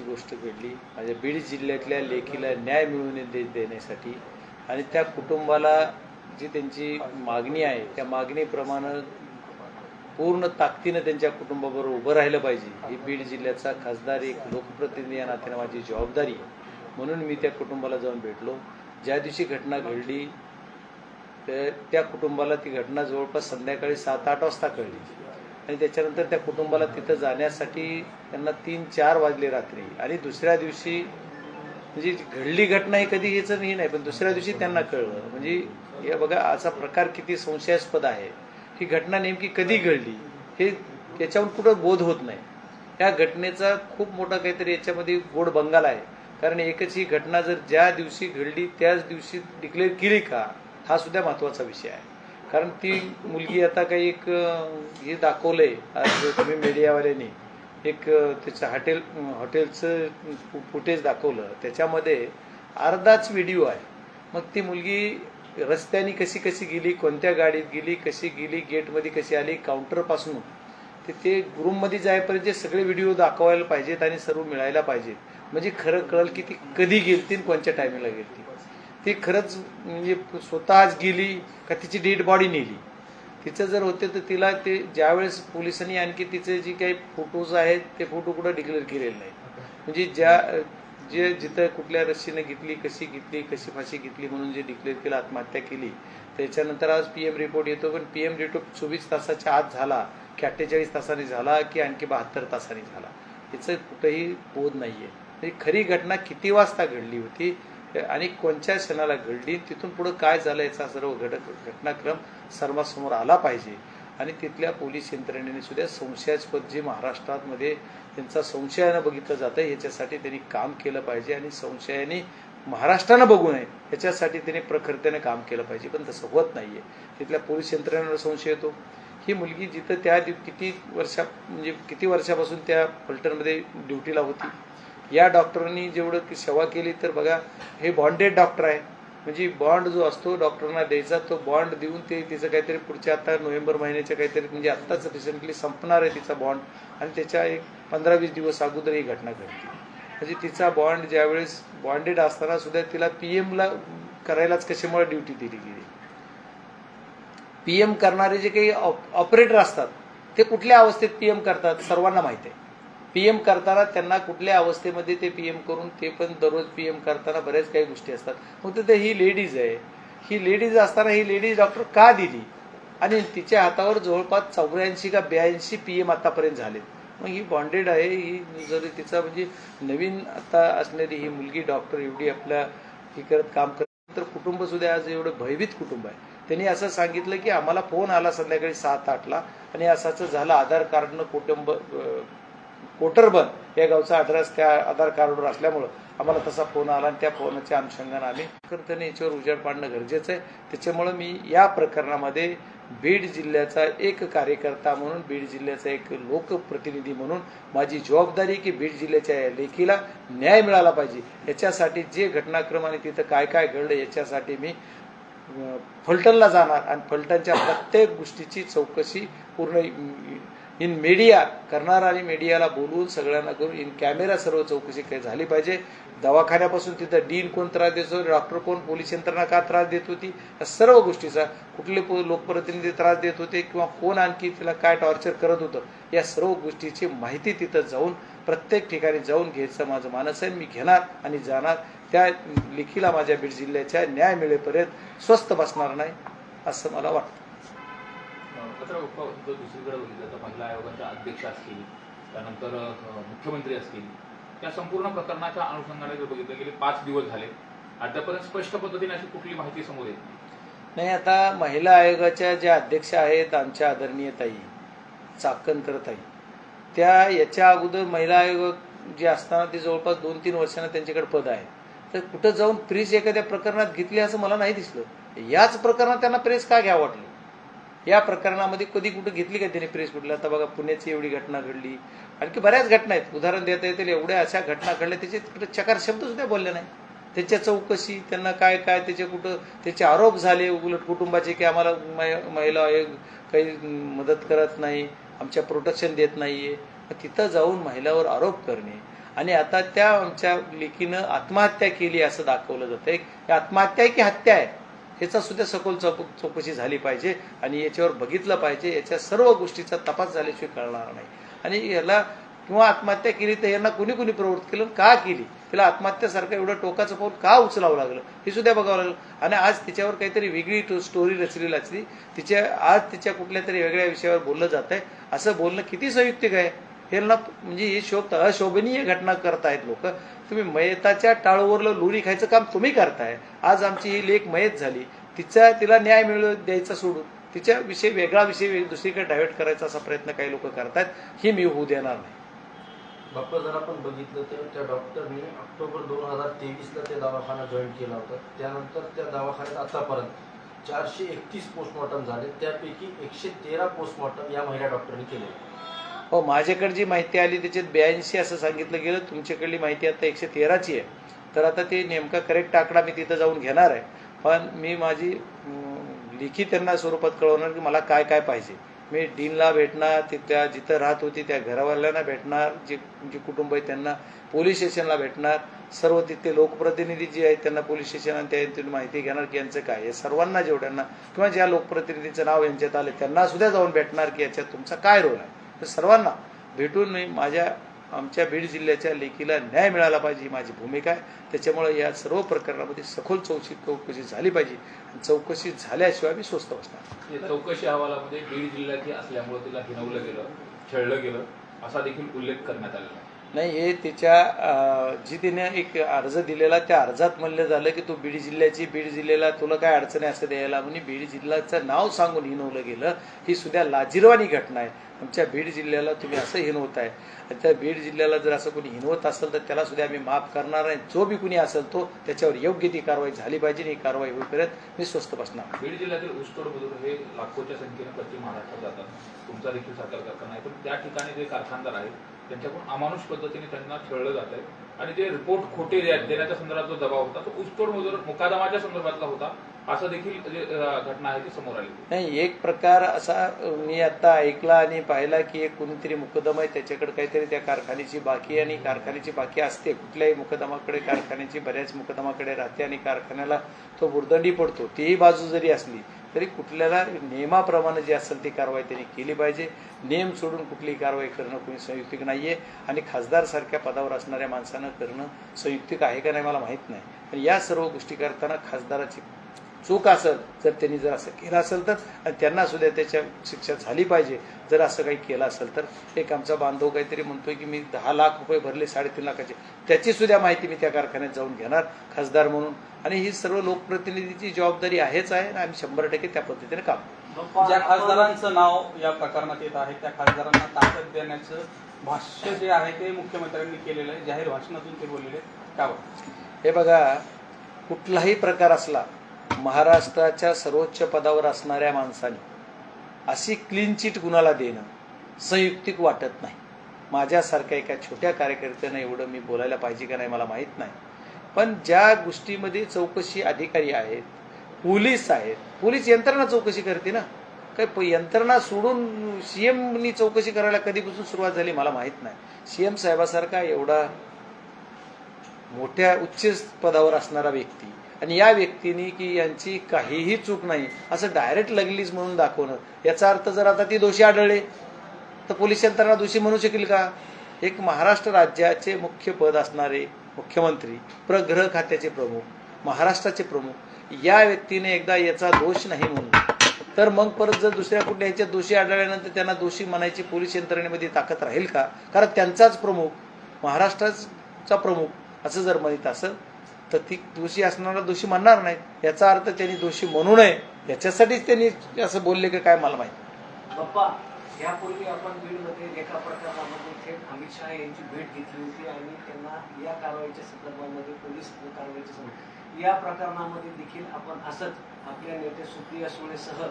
गोष्ट घडली. माझ्या बीड जिल्ह्यातल्या लेखीला न्याय मिळवून दे देण्यासाठी आणि त्या कुटुंबाला जी त्यांची मागणी आहे त्या मागणीप्रमाणे पूर्ण ताकदीनं त्यांच्या कुटुंबाबरोबर उभं राहिलं पाहिजे. ही बीड जिल्ह्याचा खासदार एक लोकप्रतिनिधी या नात्याने माझी जबाबदारी आहे. म्हणून मी त्या कुटुंबाला जाऊन भेटलो. ज्या दिवशी घटना घडली तर त्या कुटुंबाला ती घटना जवळपास संध्याकाळी सात आठ वाजता कळली. आणि त्याच्यानंतर त्या कुटुंबाला तिथं जाण्यासाठी त्यांना तीन चार वाजले रात्री. आणि दुसऱ्या दिवशी म्हणजे घडली घटना ही कधी याचं हे नाही पण दुसऱ्या दिवशी त्यांना कळलं. म्हणजे हे बघा असा प्रकार किती संशयास्पद आहे. ही घटना नेमकी कधी घडली हे याच्यावर कुठं बोध होत नाही. या घटनेचा खूप मोठा काहीतरी याच्यामध्ये गोड बंगाल आहे. कारण एकच ही घटना जर ज्या दिवशी घडली त्याच दिवशी डिक्लेअर केली का? हा सुद्धा महत्त्वाचा विषय आहे. कारण ती मुलगी आता काही एक हे दाखवलंय आज तुम्ही मीडियावाल्यांनी एक त्याचं हॉटेल हॉटेलचं फुटेज दाखवलं. त्याच्यामध्ये अर्धाच व्हिडिओ आहे. मग ती मुलगी रस्त्याने कशी कशी गेली कोणत्या गाडीत गेली कशी गेली गेटमध्ये कशी आली काउंटरपासून ते ते रूममध्ये जायपर्यंत जे सगळे व्हिडिओ दाखवायला पाहिजेत आणि सर्व मिळायला पाहिजेत. म्हणजे खरं कळलं की ती कधी गेलती आणि कोणत्या टायमिंगला गेलती. ती खरंच म्हणजे स्वतःच गेली का तिची डेड बॉडी नेली. तिचं जर होते तर तिला ते ज्यावेळेस पोलिसांनी आणखी तिचे जे काही फोटोज आहेत ते फोटो कुठं डिक्लेअर केलेले नाही म्हणजे ज्या जे जिथं कुठल्या रस्सीने घेतली कशी घेतली कशी फाशी घेतली म्हणून जे डिक्लेअर केलं आत्महत्या केली त्याच्यानंतर आज पीएम रिपोर्ट येतो. पण पीएम रिपोर्ट चोवीस तासाच्या आत झाला की अठ्ठेचाळीस तासांनी झाला की आणखी बहात्तर तासांनी झाला. याचं कुठंही बोध नाहीये. म्हणजे खरी घटना किती वाजता घडली होती? आणि कोणत्या क्षणाला घडली तिथून पुढे काय झालं याचा सर्व घटक घटनाक्रम सर्वांसमोर आला पाहिजे. आणि तिथल्या पोलीस यंत्रणेने सुद्धा संशयास्पद जे महाराष्ट्रामध्ये त्यांचा संशयानं बघितलं जातं याच्यासाठी त्यांनी काम केलं पाहिजे. आणि संशयाने महाराष्ट्रानं बघू नये याच्यासाठी त्यांनी प्रखरतेने काम केलं पाहिजे. पण तसं होत नाहीये. तिथल्या पोलीस यंत्रणेवर संशय येतो. ही मुलगी जिथं त्या किती वर्षा म्हणजे किती वर्षापासून त्या फलटणमध्ये ड्युटीला होती? या डॉक्टरांनी जेवढं ती सेवा केली तर बघा हे बॉन्डेड डॉक्टर आहे. म्हणजे बॉन्ड जो असतो डॉक्टरांना द्यायचा तो बॉन्ड देऊन ते तिचं काहीतरी पुढच्या आता नोव्हेंबर महिन्याच्या काहीतरी म्हणजे आत्ताच रिसेंटली संपणार आहे तिचा बॉन्ड आणि त्याच्या एक पंधरा वीस दिवस अगोदर ही घटना घडली. म्हणजे तिचा बॉन्ड ज्यावेळेस बॉन्डेड असताना सुद्धा तिला पीएमला करायलाच कशामुळे ड्युटी दिली गेली? पीएम करणारे जे काही ऑपरेटर असतात ते कुठल्या अवस्थेत पीएम करतात? सर्वांना माहिती आहे. पीएम करताना त्यांना कुठल्या अवस्थेमध्ये ते पीएम करून ते पण दररोज पीएम करताना बऱ्याच काही गोष्टी असतात. मग तिथे ही लेडीज आहे. ही लेडीज असताना ही लेडीज डॉक्टर का दिली? आणि तिच्या हातावर जवळपास चौऱ्याऐंशी का ब्याऐंशी पीएम आतापर्यंत झालेत. मग ही बॉन्डेड आहे. ही जरी तिचा म्हणजे नवीन आता असणारी ही मुलगी डॉक्टर एवढी आपल्या हे करत काम करत तर कुटुंब सुद्धा आज एवढं भयभीत कुटुंब आहे. त्यांनी असं सांगितलं की आम्हाला फोन आला संध्याकाळी सात आठला आणि असं झालं आधार कार्डनं कुटुंब कोटरबन या गावचा ॲड्रेस त्या आधार कार्डवर असल्यामुळं आम्हाला तसा फोन आला आणि त्या फोनाच्या अनुषंगानं आम्ही त्याने याच्यावर उजेड पाडणं गरजेचं आहे. त्याच्यामुळं मी या प्रकरणामध्ये बीड जिल्ह्याचा एक कार्यकर्ता म्हणून बीड जिल्ह्याचा एक लोकप्रतिनिधी म्हणून माझी जबाबदारी की बीड जिल्ह्याच्या या लेखीला न्याय मिळाला पाहिजे. याच्यासाठी जे घटनाक्रम आणि तिथं काय काय घडलं याच्यासाठी मी फलटणला जाणार आणि फलटणच्या प्रत्येक गोष्टीची चौकशी पूर्ण इन मीडिया करणार आणि मीडियाला बोलवून सगळ्यांना करून इन कॅमेरा सर्व चौकशी काही झाली पाहिजे. दवाखान्यापासून तिथं डीन कोण त्रास देत डॉक्टर कोण पोलीस यंत्रणा का त्रास देत होती या सर्व गोष्टीचा कुठले लोकप्रतिनिधी त्रास देत होते किंवा कोण आणखी तिला काय टॉर्चर करत होतं या सर्व गोष्टीची माहिती तिथं जाऊन प्रत्येक ठिकाणी जाऊन घ्यायचं माझं मानस आहे मी घेणार आणि जाणार. त्या लेखीला माझ्या बीड जिल्ह्याच्या न्याय मिळेपर्यंत स्वस्त बसणार नाही असं मला वाटतं. पत्र जर दुसरीकडे बघितलं तर महिला आयोगाच्या अध्यक्ष असतील त्यानंतर मुख्यमंत्री असतील त्या संपूर्ण प्रकरणाच्या अनुषंगाने जर बघितलं गेले पाच दिवस झाले. अद्यापर्यंत स्पष्ट पद्धतीने अशी कुठली माहिती समोर येत नाही. नाही आता महिला आयोगाच्या ज्या अध्यक्ष आहेत आमच्या आदरणीय ताई चाकणकर ताई त्या याच्या अगोदर महिला आयोग जे असताना ते जवळपास दोन तीन वर्षांना त्यांच्याकडे पद आहे तर कुठं जाऊन प्रेस एखाद्या प्रकरणात घेतली असं मला नाही दिसलं. याच प्रकरणात त्यांना प्रेस का घ्या वाटलं? या प्रकरणामध्ये कधी कुठं घेतली का त्याने प्रेस कुठला? आता बघा पुण्याची एवढी घटना घडली. आणखी बऱ्याच घटना आहेत. उदाहरण देता येतील एवढ्या अशा घटना घडल्या त्याचे कुठे चकार शब्द सुद्धा बोलले नाही. त्याच्या चौकशी त्यांना काय काय त्याचे कुठं त्याचे आरोप झाले उलट कुटुंबाचे की आम्हाला मै- महिला आयोग काही मदत करत नाही आमच्या प्रोटेक्शन देत नाहीये. मग तिथं जाऊन महिलावर आरोप करणे. आणि आता त्या आमच्या लेकीनं आत्महत्या केली असं दाखवलं जातं एक आत्महत्या आहे की हत्या आहे? ह्याचा सुद्धा सखोल चौक चौकशी झाली पाहिजे आणि याच्यावर बघितलं पाहिजे. याच्या सर्व गोष्टीचा तपास झाल्याशिवाय कळणार नाही. आणि याला किंवा आत्महत्या केली तर यांना कुणी कुणी प्रवृत्त केलं का केली? तिला आत्महत्यासारखं एवढं टोकाचं पाऊल का उचलावं लागलं? हे सुद्धा बघावं लागलं. आणि आज तिच्यावर काहीतरी वेगळी टो- स्टोरी रचली असली तिच्या आज तिच्या कुठल्या तरी वेगळ्या विषयावर बोललं जात आहे असं बोलणं किती संयुक्तिक आहे? हे म्हणजे ही शोभ अशोभनीय घटना करतायत लोक. तुम्ही मयताच्या टाळूवरलं लोणी खायचं काम तुम्ही करताय. आज आमची ही लेख मयत झाली. तिचा तिला न्याय मिळू द्यायचा सोडून तिच्या विषय वेगळा विषय दुसरीकडे डायव्हर्ट करायचा असा प्रयत्न काही लोक करतायत हे मी होऊ देणार नाही. बाप्पा जर आपण बघितलं तर त्या डॉक्टरनी ऑक्टोबर दोन हजार तेवीसला ते दवाखाना जॉईन केला होता. त्यानंतर त्या दवाखान्यात आतापर्यंत चारशे एकतीस पोस्टमॉर्टम झाले. त्यापैकी एकशे तेरा पोस्टमॉर्टम या महिला डॉक्टरनी केले हो माझ्याकडे जी माहिती आली त्याच्यात ब्याऐंशी असं सांगितलं गेलं तुमच्याकडली माहिती आता एकशे तेराची आहे. तर आता ते नेमका करेक्ट आकडा मी तिथं जाऊन घेणार आहे. पण मी माझी लिखी त्यांना स्वरूपात कळवणार की मला काय काय पाहिजे. मी डीनला भेटणार तिथल्या जिथं राहत होती त्या घरावाल्यांना भेटणार जे जे कुटुंब आहे त्यांना पोलीस स्टेशनला भेटणार. सर्व तिथले लोकप्रतिनिधी जे आहेत त्यांना पोलीस स्टेशन आणि त्यांची माहिती घेणार की यांचं काय आहे. सर्वांना जेवढ्यांना किंवा ज्या लोकप्रतिनिधीचं नाव यांच्यात आलं त्यांना सुद्धा जाऊन भेटणार की याच्यात तुमचा काय रोल आहे. तर सर्वांना भेटून मी माझ्या आमच्या बीड जिल्ह्याच्या लेखीला न्याय मिळाला पाहिजे ही माझी भूमिका आहे. त्याच्यामुळे या सर्व प्रकरणामध्ये सखोल चौकशी चौकशी झाली पाहिजे. आणि चौकशी झाल्याशिवाय मी स्वस्त बसणार चौकशी अहवालामध्ये बीड जिल्ह्याची असल्यामुळे तिला हिनवलं गेलं छळलं गेलं असा देखील उल्लेख करण्यात आलेला आहे. नाही हे तिच्या जी तिने एक अर्ज दिलेला त्या अर्जात म्हणलं झालं की तू बीड जिल्ह्याची बीड जिल्ह्याला तुला काय अडचण आहे असं द्यायला म्हणजे बीड जिल्ह्याचं नाव सांगून हिनवलं गेलं. ही सुद्धा लाजिरवाणी घटना आहे. आमच्या बीड जिल्ह्याला तुम्ही असं हिनवताय. आणि त्या बीड जिल्ह्याला जर असं कोणी हिनवत असेल तर त्याला सुद्धा आम्ही माफ करणार आहे. जो बी कुणी असेल तो त्याच्यावर योग्य ती कारवाई झाली पाहिजे ही कारवाई होईपर्यंत मी स्वस्त बसणार. बीड जिल्ह्यातील ऊसतोड मजूर हे लाखोच्या संख्येने पश्चिम महाराष्ट्रात जातात. तुमचा देखील साखर कारखाना आहे. पण त्या ठिकाणी जे कारखानदार आहेत त्यांच्याकडून अमानुष पद्धतीने त्यांना छळलं जात आहे आणि ते रिपोर्ट खोटे देण्याच्या संदर्भात जो दबाव होता तो उसतोड मुकादमाच्या संदर्भातला होता असं देखील घटना आहे ती समोर आली. नाही एक प्रकार असा मी आता ऐकला आणि पाहिला की एक कुणीतरी मुकदम आहे त्याच्याकडे काहीतरी त्या कारखान्याची बाकी आणि कारखान्याची बाकी असते. कुठल्याही मुकदमाकडे कारखान्याची बऱ्याच मुकदमाकडे राहते आणि कारखान्याला तो बुरदंडी पडतो. तीही बाजू जरी असली तरी कुठल्याला नियमाप्रमाणे जी असेल ती कारवाई त्यांनी केली पाहिजे. नियम सोडून कुठलीही कारवाई करणं कोणी संयुक्तिक नाहीये आणि खासदारसारख्या पदावर असणाऱ्या माणसानं करणं संयुक्तिक आहे का नाही मला माहीत नाही. पण या सर्व गोष्टी करताना खासदाराची चूक असेल जर त्यांनी जर असं केलं असेल तर आणि त्यांना सुद्धा त्याच्या शिक्षा झाली पाहिजे. जर असं काही केलं असेल तर एक आमचा बांधव काहीतरी म्हणतोय की मी दहा लाख रुपये भरले साडेतीन लाखाचे. त्याची सुद्धा माहिती मी त्या कारखान्यात जाऊन घेणार खासदार म्हणून. आणि ही सर्व लोकप्रतिनिधीची जबाबदारी आहेच आहे आणि आम्ही शंभर टक्के त्या पद्धतीने काम ज्या खासदारांचं नाव या प्रकरणात येत आहे त्या खासदारांना ताकद देण्याचं भाष्य जे आहे ते मुख्यमंत्र्यांनी केलेलं आहे जाहीर भाषणातून ते बोललेले बरं? हे बघा कुठलाही प्रकार असला महाराष्ट्राच्या सर्वोच्च पदावर असणाऱ्या माणसाने अशी क्लीन चिट कुणाला देणं संयुक्तिक वाटत नाही. माझ्यासारख्या एका छोट्या कार्यकर्त्यानं एवढं मी बोलायला पाहिजे का नाही मला माहीत नाही. पण ज्या गोष्टीमध्ये चौकशी अधिकारी आहेत पोलीस आहेत पोलीस यंत्रणा चौकशी करते ना. काय प- यंत्रणा सोडून सीएमनी चौकशी करायला कधीपासून सुरुवात झाली मला माहीत नाही. सीएम साहेबासारखा एवढा मोठ्या उच्च पदावर असणारा व्यक्ती आणि या व्यक्तीने की यांची काहीही चूक नाही असं डायरेक्ट लगलीच म्हणून दाखवणं. याचा अर्थ जर आता ती दोषी आढळले तर पोलीस यंत्रणा दोषी म्हणू शकेल का? एक महाराष्ट्र राज्याचे मुख्य पद असणारे मुख्यमंत्री प्रगृह खात्याचे प्रमुख महाराष्ट्राचे प्रमुख या व्यक्तीने एकदा याचा दोष नाही म्हणून. तर मग परत जर दुसऱ्या कुठल्या ह्याच्यात दोषी आढळल्यानंतर त्यांना दोषी म्हणायची पोलीस यंत्रणेमध्ये ताकद राहील का? कारण त्यांचाच प्रमुख महाराष्ट्राचा प्रमुख असं जर म्हणत असेल तर ती दोषी असणारा दोषी म्हणणार नाहीत याचा अर्थ त्यांनी दोषी म्हणू नये. याच्यासाठीच त्यांनी असं बोलले की काय मला माहिती बाप्पा यापूर्वी आपण बीडमध्ये एका प्रकरणामध्ये थेट अमित शहा यांची भेट घेतली होती आणि त्यांना या कारवाईच्या संदर्भामध्ये पोलीस कारवाईच्या संदर्भात या प्रकरणामध्ये देखील आपण असंच आपल्या नेते सुप्रिया सुळेसह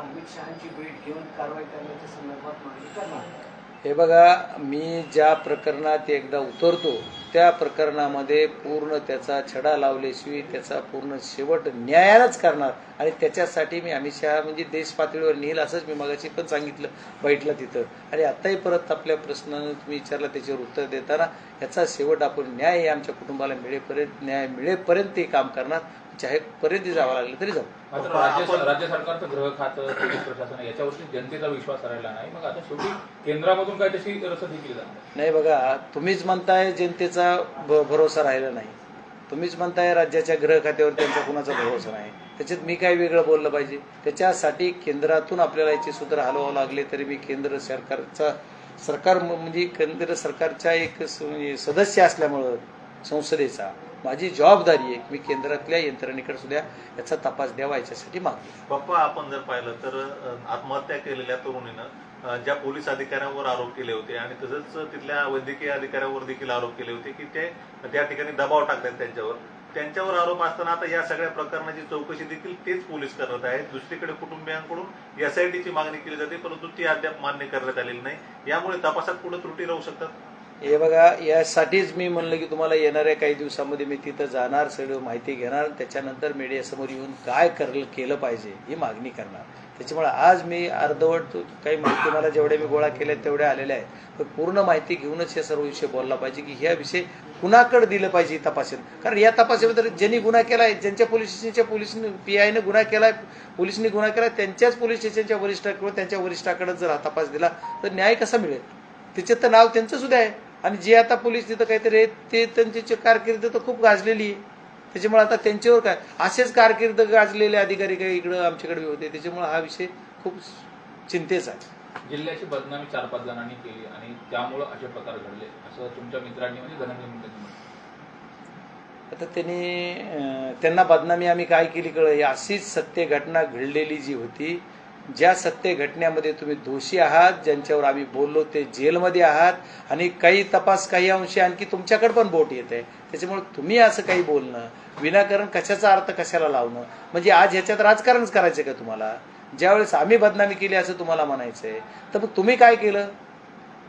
अमित शहाची भेट घेऊन कारवाई करण्याच्या संदर्भात मागणी करणार हे बघा मी ज्या प्रकरणात एकदा उतरतो त्या प्रकरणामध्ये पूर्ण त्याचा छडा लावल्याशिवाय त्याचा पूर्ण शेवट न्यायालाच करणार. आणि त्याच्यासाठी मी अमित शहा म्हणजे देश पातळीवर नेईल असंच मी मगाशी पण सांगितलं बैठला तिथं. आणि आताही परत आपल्या प्रश्नानं तुम्ही विचारला त्याच्यावर उत्तर देताना याचा शेवट आपण न्याय हे आमच्या कुटुंबाला मिळेपर्यंत न्याय मिळेपर्यंत ते काम करणार. चाहे पर्यंत जावं लागलं तरी जाऊ राज्य राज्य सरकारचं गृह खातं पोलीस प्रशासन याच्यावरती जनतेचा विश्वास राहिला नाही. मग आता शेवटी केंद्रामधून काय तशी रसद ही केली जाणार. नाही बघा तुम्हीच म्हणताय जनतेचा भ- भरोसा राहिला नाही. तुम्हीच म्हणताय राज्याच्या गृह खात्यावर त्यांचा कुणाचा भरोसा नाही. त्याच्यात मी काय वेगळं बोललं पाहिजे? त्याच्यासाठी केंद्रातून आपल्याला याचे सूत्र हलवावं लागले तरी मी केंद्र सरकारचा सरकार म्हणजे केंद्र सरकारच्या एक स- म्हणजे सदस्य असल्यामुळं संसदेचा माझी जबाबदारी आहे मी केंद्रातल्या यंत्रणेकडे सुद्धा याचा तपास द्यावा याच्यासाठी मागतो पप्पा आपण जर पाहिलं तर आत्महत्या केलेल्या तरुणीनं ज्या पोलीस अधिकाऱ्यांवर आरोप केले होते आणि तसंच तिथल्या वैद्यकीय अधिकाऱ्यांवर देखील आरोप केले होते की ते त्या ठिकाणी दबाव टाकतात त्यांच्यावर. त्यांच्यावर आरोप असताना आता या सगळ्या प्रकरणाची चौकशी देखील तेच पोलीस करत आहेत. दुसरीकडे कुटुंबियांकडून एसआयटीची मागणी केली जाते परंतु ती अद्याप मान्य करण्यात आलेली नाही. यामुळे तपासात पुढे त्रुटी राहू शकतात? हे बघा यासाठीच मी म्हणलं की तुम्हाला येणाऱ्या काही दिवसामध्ये मी तिथं जाणार सगळं माहिती घेणार त्याच्यानंतर मीडियासमोर येऊन काय करलं केलं पाहिजे ही मागणी करणार. त्याच्यामुळे आज मी अर्धवट काही माहिती मला जेवढ्या मी गोळा केल्या तेवढ्या आलेल्या आहेत. पण पूर्ण माहिती घेऊनच हे सर्व विषय बोलला पाहिजे की ह्या विषय कुणाकडे दिलं पाहिजे तपासेल कारण या तपासाबद्दल ज्यांनी गुन्हा केला आहे ज्यांच्या पोलीस स्टेशनच्या पोलिसने पी आयने गुन्हा केला आहे पोलिसनी गुन्हा केला त्यांच्याच पोलीस स्टेशनच्या वरिष्ठाकडे त्यांच्या वरिष्ठाकडे जर हा तपास दिला तर न्याय कसा मिळेल? त्याच्यात तर नाव त्यांचं सुद्धा आहे. आणि जे आता पोलीस तिथं काहीतरी आहेत ते त्यांची कारकीर्द तर खूप गाजलेली आहे. त्याच्यामुळे आता त्यांच्यावर काय? असेच कारकीर्द गाजलेले अधिकारी काही इकडं आमच्याकडे होते. त्याच्यामुळे हा विषय खूप चिंतेचा आहे. जिल्ह्याची बदनामी चार पाच जणांनी केली आणि त्यामुळं असे प्रकार घडले. असं तुमच्या मित्रांनी म्हणजे आता त्यांनी त्यांना बदनामी आम्ही काय केली कळ अशीच सत्य घटना घडलेली जी होती ज्या सत्य घटनेमध्ये तुम्ही दोषी आहात ज्यांच्यावर आम्ही बोललो ते जेलमध्ये आहात आणि काही तपास काही अंशी आणखी तुमच्याकडे पण बोट येते. आहे त्याच्यामुळे तुम्ही असं काही बोलणं विनाकारण कशाचा अर्थ कशाला लावणं? म्हणजे आज ह्याच्यात राजकारणच करायचं का तुम्हाला? ज्यावेळेस आम्ही बदनामी केली असं तुम्हाला म्हणायचंय तर मग तुम्ही काय केलं?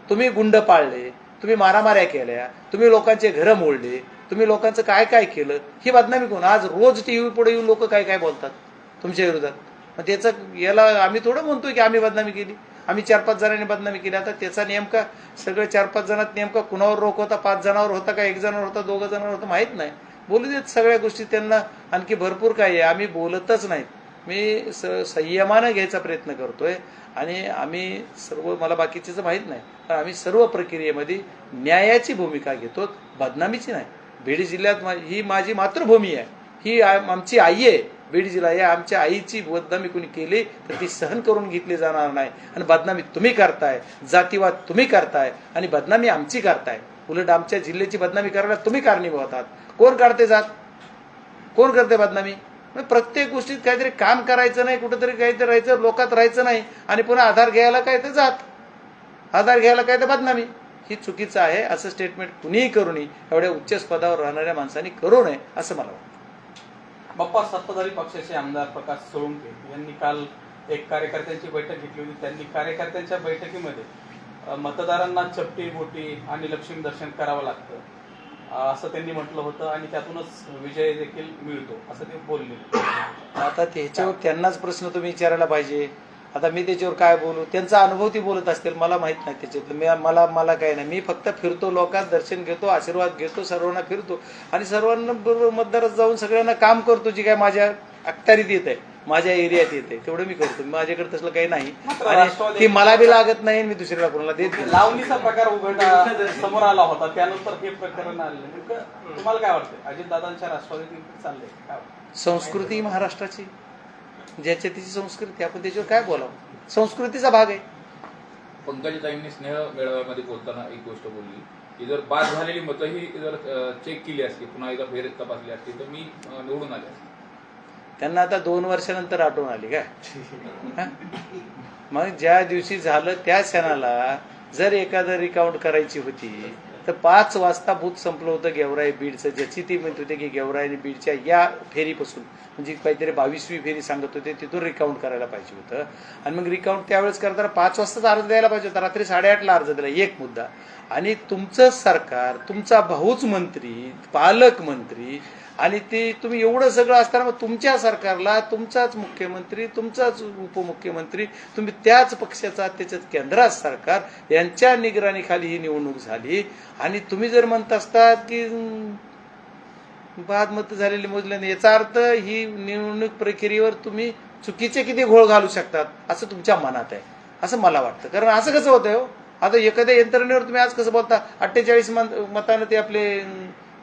तुम्ही गुंड पाळले तुम्ही मारामाऱ्या केल्या तुम्ही लोकांचे घरं मोडले तुम्ही लोकांचं काय काय केलं? ही बदनामी कोण? आज रोज टी व्ही पुढे येऊन लोक काय काय बोलतात तुमच्या विरोधात? मग त्याचं याला आम्ही थोडं म्हणतोय की आम्ही बदनामी केली. आम्ही चार पाच जणांनी बदनामी केली. आता त्याचा नेमका सगळं चार पाच जणात नेमका कुणावर रोख होता पाच जणांवर होता का एक जणावर होता दोघं जणांवर होता माहीत नाही. बोलू देत सगळ्या गोष्टी त्यांना आणखी भरपूर काही आहे. आम्ही बोलतच नाहीत. मी स संयमानं घ्यायचा प्रयत्न करतोय आणि आम्ही सर्व मला बाकीचेच माहीत नाही. पण आम्ही सर्व प्रक्रियेमध्ये न्यायाची भूमिका घेतो बदनामीची नाही. बीड जिल्ह्यात मा- ही माझी मातृभूमी आहे. ही आमची आई आहे. बीड जिल्हा या आमच्या आईची बदनामी कोणी केली तर ती सहन करून घेतली जाणार नाही. आणि बदनामी तुम्ही करताय जातीवाद तुम्ही करताय आणि बदनामी आमची करताय. उलट आमच्या जिल्ह्याची बदनामी करायला तुम्ही कारणीभूत आहात. कोण काढते जात? कोण करते बदनामी? म्हणजे प्रत्येक गोष्टीत काहीतरी काम करायचं नाही कुठेतरी काहीतरी राहायचं लोकात राहायचं नाही आणि पुन्हा आधार घ्यायला काय तर जात. आधार घ्यायला काय तर बदनामी. ही चुकीचं आहे असं स्टेटमेंट कुणीही करू नये. एवढ्या उच्च पदावर राहणाऱ्या माणसांनी करू नये असं मला वाटतं. बाप्पा सत्ताधारी पक्षाचे आमदार प्रकाश सोळुंके यांनी काल एक कार्यकर्त्यांची बैठक घेतली होती. त्यांनी कार्यकर्त्यांच्या बैठकीमध्ये मतदारांना चपटी बोटी आणि लक्ष्मी दर्शन करावं लागतं असं त्यांनी म्हटलं होतं आणि त्यातूनच विजय देखील मिळतो असं ते बोलले. आता त्याच्यावर त्यांनाच प्रश्न तुम्ही विचारायला पाहिजे. आता मी त्याच्यावर काय बोलू? त्यांचा अनुभव ती बोलत असतील मला माहीत नाही त्याच्यातलं. मी मला मला काय नाही. मी फक्त फिरतो लोकात दर्शन घेतो आशीर्वाद घेतो सर्वांना फिरतो. आणि सर्वांना बरोबर मतदारात जाऊन सगळ्यांना काम करतो जी काय माझ्या अखत्यारीत येत आहे माझ्या एरियात येते तेवढं मी करतो. माझ्याकडे तसलं काही नाही. आणि ती मला बी लागत नाही मी दुसऱ्याला कोणाला देत नाही. लावणीचा प्रकार उघडा समोर आला होता त्यानंतर हे प्रकरण आलं. तुम्हाला काय वाटतं राष्ट्रवादीत चाललंय काय वाटतं? संस्कृती महाराष्ट्राची. ज्याच्या तिची संस्कृती आपण त्याच्यावर काय बोलावं? संस्कृतीचा भाग आहे. पंकजताईंनी स्नेह मेळाव्यामध्ये बोलताना एक गोष्ट बोलली की जर बाद झालेली मतंही जर चेक केली असती पुन्हा एकदा फेर तपासली असती तर मी निवडून आले असते. त्यांना आता दोन वर्षानंतर आठवण आली काय हा? मग ज्या दिवशी झालं त्या क्षणाला जर एखादं रिकाउंट करायची होती तर पाच वाजता बूथ संपलं होतं गेवराई बीडचं. ज्याची ती म्हणत होते की गेवराई आणि बीडच्या या फेरीपासून म्हणजे काहीतरी बावीसवी फेरी सांगत होते तिथून रिकाउंट करायला पाहिजे होतं. आणि मग रिकाउंट त्यावेळेस करताना पाच वाजताच अर्ज द्यायला पाहिजे होता. रात्री साडेआठला अर्ज दिला एक मुद्दा. आणि तुमचं सरकार तुमचा भाऊच मंत्री पालकमंत्री आणि ते तुम्ही एवढं सगळं असताना मग तुमच्या सरकारला तुमचाच मुख्यमंत्री तुमचाच उपमुख्यमंत्री तुम्ही त्याच पक्षाचा त्याच्यात केंद्रात सरकार यांच्या निगराणीखाली ही निवडणूक झाली. आणि तुम्ही जर म्हणत असतात की अं, बाद मत झालेली मोजल्याने याचा अर्थ ही निवडणूक प्रक्रियेवर तुम्ही चुकीचे किती घोळ घालू शकतात? असं तुमच्या मनात आहे. असं मला वाटतं. कारण असं कसं होतंय हो? आता एखाद्या यंत्रणेवर तुम्ही आज कसं बोलता? अठ्ठेचाळीस मतानं ते आपले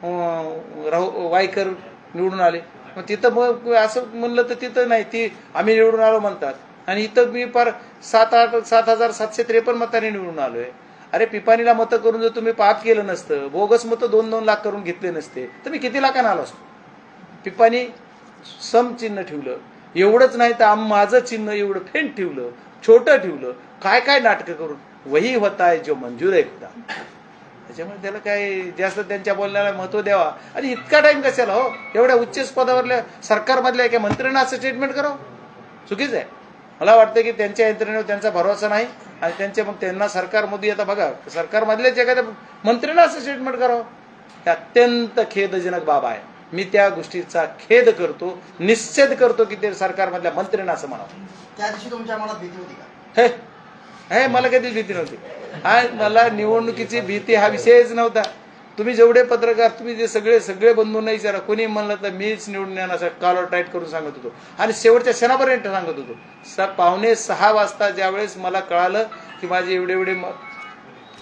राहू वायकर निवडून आले. मग तिथं मग असं म्हणलं तर तिथं नाही ती आम्ही निवडून आलो म्हणतात. आणि इथं मी फार सात आठ सात हजार सातशे त्रेपन्न मतांनी निवडून आलोय. अरे पिपाणीला मतं करून जर तुम्ही पाप केलं नसतं बोगस मतं दोन दोन लाख करून घेतले नसते तर मी किती लाखांना आलो असतो? पिपाणी सम चिन्ह ठेवलं. एवढंच नाही तर आम माझं चिन्ह एवढं फेंट ठेवलं छोटं ठेवलं. काय काय नाटकं करून? वही होता जो मंजूर आहे खुदा त्याच्यामुळे त्याला काय जास्त त्यांच्या बोलण्याला महत्त्व द्यावा. आणि इतका टाइम कशाला हो? एवढ्या उच्च पदावरल्या सरकारमधल्या एका मंत्र्यांना असं ट्रीटमेंट करावं? चुकीचं आहे. मला वाटतं की त्यांच्या यंत्रणेवर त्यांचा भरोसा नाही आणि त्यांचे मग त्यांना सरकार मोदी आता बघा सरकारमधल्याच एखाद्या मंत्र्यांना असं स्टेटमेंट करावं? हे अत्यंत खेदजनक बाब आहे. मी त्या गोष्टीचा खेद करतो निश्चित करतो की ते सरकारमधल्या मंत्र्यांना असं म्हणावं. त्या दिवशी तुमच्या मनात भीती होती का? हे? हे मला कधीच भीती नव्हती. हा मला निवडणुकीची भीती हा विषयच नव्हता. तुम्ही जेवढे पत्रकार तुम्ही जे सगळे सगळे बंधूंना विचारा. कोणी म्हणलं तर मीच निवडून येणार असं कॉलर टाईट करून सांगत होतो. आणि शेवटच्या क्षणापर्यंत सांगत होतो. स पावणे सहा वाजता ज्यावेळेस मला कळालं की माझे एवढे एवढे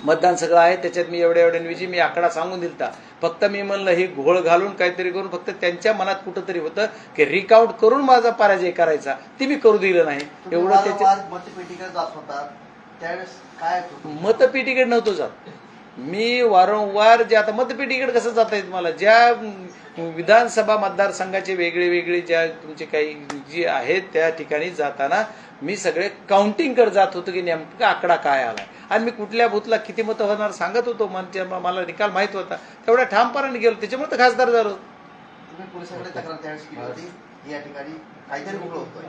मतदान सगळं आहे त्याच्यात मी एवढ्या एवढ्या विजी मी आकडा सांगून दिलता. फक्त मी म्हणलं हे घोळ घालून काहीतरी करून फक्त त्यांच्या मनात कुठंतरी होतं की रिकाउंट करून माझा पराजय करायचा. ती मी करू दिलं नाही. एवढं त्याच्या त्यावेळेस काय? मतपेटीकडे नव्हतो जात. मी वारंवार जे आता मतपेटीकडे कसं जाता येत मला? ज्या विधानसभा मतदारसंघाचे वेगळे वेगळे ज्या तुमचे काही जे आहेत त्या ठिकाणी जाताना मी सगळे काउंटिंगकडे जात होतो की नेमका आकडा काय आलाय. आणि मी कुठल्या बूथला किती मतं होणार सांगत होतो. म्हणजे मला निकाल माहीत होता. तेवढ्या ठामपणाने गेलो. त्याच्यामुळे तर खासदार झालो. या ठिकाणी काहीतरी होतोय.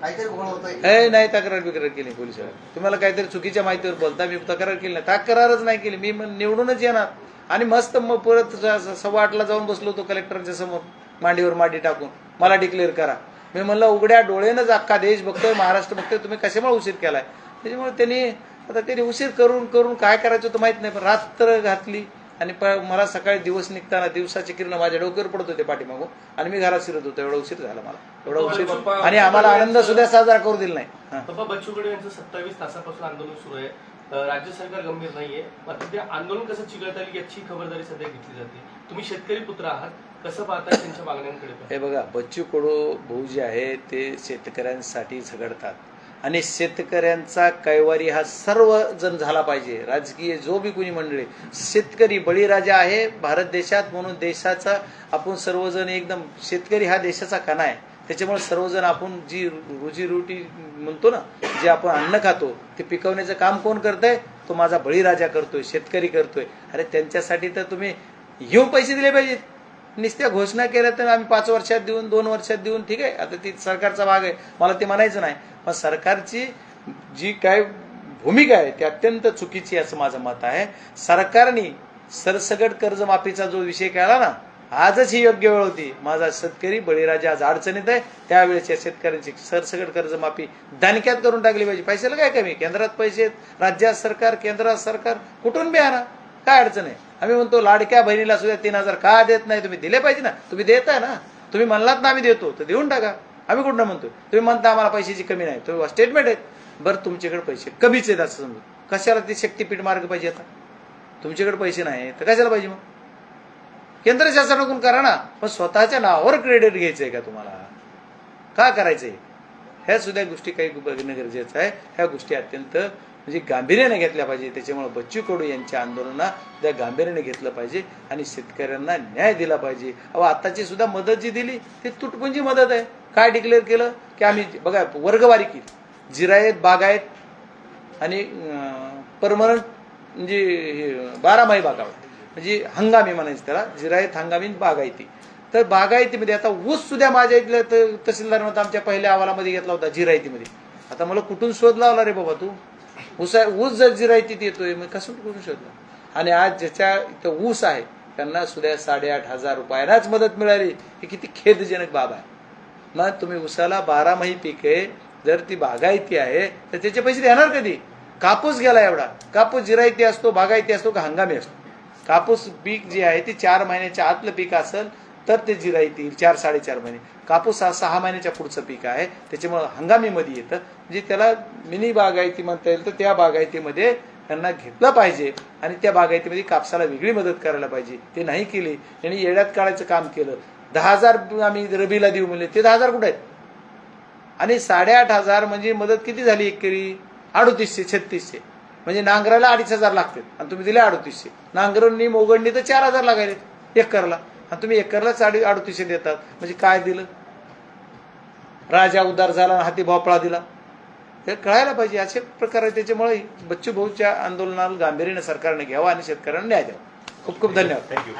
काहीतरी होतोय. नाही तक्रार बिक्रार केली पोलिसांनी. तुम्हाला काहीतरी चुकीच्या माहितीवर बोलता मी तक्रार केली नाही. तक्रारच नाही केली. मी निवडूनच येणार. आणि मस्त मग परत सव्वा आठला जाऊन बसलो होतो कलेक्टरच्या समोर मांडीवर मांडी टाकून. मला डिक्लेअर करा. मी म्हणलं उघड्या डोळेनंच अख्खा देश बघतोय महाराष्ट्र बघतोय तुम्ही कशामुळे उशीर केलाय? त्याच्यामुळे त्यांनी आता त्यांनी उशीर करून करून काय करायचं होतं माहीत नाही पण रात्र घातली. आणि प- मला सकाळी दिवस निघताना दिवसाचे किरण माझ्या डोक्यावर पडत होते पाठीमागून. आणि मी घरात शिरत होतो एवढा उशीर झाला मला. एवढा उशीर. आणि आम्हाला आनंद सुद्धा साजरा करू दिला नाही. हा. बाबा बच्चू कडू यांचं सत्तावीस तासापासून आंदोलन सुरू आहे. राज्य सरकार गंभीर नाहीये. मात्र ते आंदोलन कसं चिघळता येईल याची खबरदारी सध्या घेतली जाते. तुम्ही शेतकरी पुत्र आहात. कसं पाहताय त्यांच्या मागण्यांकडे? हे बघा बच्चू कडू भाऊ जे आहे ते शेतकऱ्यांसाठी झगडतात. आणि शेतकऱ्यांचा कैवारी हा सर्वजण झाला पाहिजे. राजकीय जो बी कुणी मंडळी शेतकरी बळीराजा आहे भारत देशात म्हणून देशाचा आपण सर्वजण एकदम शेतकरी हा देशाचा कणा आहे. त्याच्यामुळे सर्वजण आपण जी रोजीरोटी म्हणतो ना जे आपण अन्न खातो ते पिकवण्याचं काम कोण करतंय? तो माझा बळीराजा करतोय शेतकरी करतोय. अरे त्यांच्यासाठी तर तुम्ही येऊन पैसे दिले पाहिजेत. नुसत्या घोषणा केल्या तर आम्ही पाच वर्षात देऊन दोन वर्षात देऊन ठीक आहे? आता ती सरकारचा भाग आहे. मला ते म्हणायचं नाही. पण सरकारची जी काय भूमिका आहे ती अत्यंत चुकीची असं माझं मत आहे. सरकारने सरसगट कर्जमाफीचा जो विषय केला ना आजच ही योग्य वेळ होती. माझा शेतकरी बळीराजा आज अडचणीत आहे. त्यावेळेच्या शेतकऱ्यांची सरसगट कर्जमाफी दानक्यात करून टाकली पाहिजे. पैशाला काय कमी? केंद्रात पैसे आहेत, राज्यात सरकार केंद्रात सरकार. कुठून बी आणा? काय अडचण आहे? आम्ही म्हणतो लाडक्या बहिणीला सुद्धा तीन हजार का देत नाही? तुम्ही दिले पाहिजे ना. तुम्ही देताय ना. तुम्ही म्हणलात ना आम्ही देतो तर देऊन टाका. आम्ही कुठं म्हणतो तुम्ही म्हणता आम्हाला पैशाची कमी नाही. तुम्ही स्टेटमेंट आहेत. बरं तुमच्याकडे पैसे कमीच आहेत असं समजू. कशाला ते शक्तीपीठ मार्ग पाहिजे आता? तुमच्याकडे पैसे नाही तर कशाला पाहिजे मग? केंद्र शासनाकडून करा ना. पण स्वतःच्या नावावर क्रेडिट घ्यायचंय का तुम्हाला? का करायचंय? ह्या सुद्धा गोष्टी काही बघणं गरजेचं आहे. ह्या गोष्टी अत्यंत म्हणजे गांभीर्याने घेतल्या पाहिजे. त्याच्यामुळे बच्चू कडू यांच्या आंदोलना त्या गांभीर्याने घेतलं पाहिजे आणि शेतकऱ्यांना न्याय दिला पाहिजे. अहो आताची सुद्धा मदत जी दिली ती तुटपुंजी मदत आहे. काय डिक्लेअर केलं? की आम्ही बघा वर्गवारी केली. जिरायत बागायत आणि परमनंट म्हणजे हे बारामाही बागावर म्हणजे हंगामी म्हणायचं त्याला जिरायत हंगामी बागायती तर बागायतीमध्ये आता ऊस सुद्धा माझ्या इथल्या तहसीलदार आमच्या पहिल्या अहवालामध्ये घेतला होता जिरायतीमध्ये आता मला कुठून शोध लावला रे बाबा तू? ऊस ऊस जर जिरायतीत येतोय मग कसं करू शकतो? आणि आज ज्याच्या इथं ऊस आहे त्यांना सुद्धा साडेआठ हजार रुपयालाच मदत मिळाली. हे किती खेदजनक बाब आहे. मग तुम्ही उसाला बारामाही पीक आहे जर ती बागायती आहे तर त्याचे पैसे देणार कधी? कापूस गेला एवढा. कापूस जिरायती असतो बागायती असतो का हंगामी असतो? कापूस पीक जे आहे ते चार महिन्याच्या आतलं पीक असेल तर ते जिरा येतील चार साडेचार महिने. कापूस हा सहा महिन्याच्या पुढचं पीक आहे. त्याच्यामुळे हंगामीमध्ये येतं. म्हणजे त्याला मिनी बागायती म्हणता येईल तर त्या बागायतीमध्ये त्यांना घेतलं पाहिजे आणि त्या बागायतीमध्ये कापसाला वेगळी मदत करायला पाहिजे. ते नाही केली. त्यांनी येड्यात काढायचं काम केलं. दहा हजार आम्ही रबीला देऊ म्हणले. ते दहा हजार कुठे आहेत? आणि साडेआठ हजार म्हणजे मदत किती झाली एकरी अडतीसशे छत्तीसशे. म्हणजे नांगराला अडीच हजार लागतात. आणि तुम्ही दिले अडतीसशे. नांगरणी मोगडणी तर चार हजार लागायले एकरला. आणि तुम्ही एकरला साडे अडोतीसशे देतात. म्हणजे काय दिलं? राजा उदार झाला आणि हाती भोपळा दिला. हे कळायला पाहिजे. असे प्रकार आहे त्याच्यामुळे बच्चू भाऊच्या आंदोलनाला गांभीर्याने सरकारने घ्यावा आणि शेतकऱ्यांना न्याय द्यावा. खूप खूप धन्यवाद. थँक्यू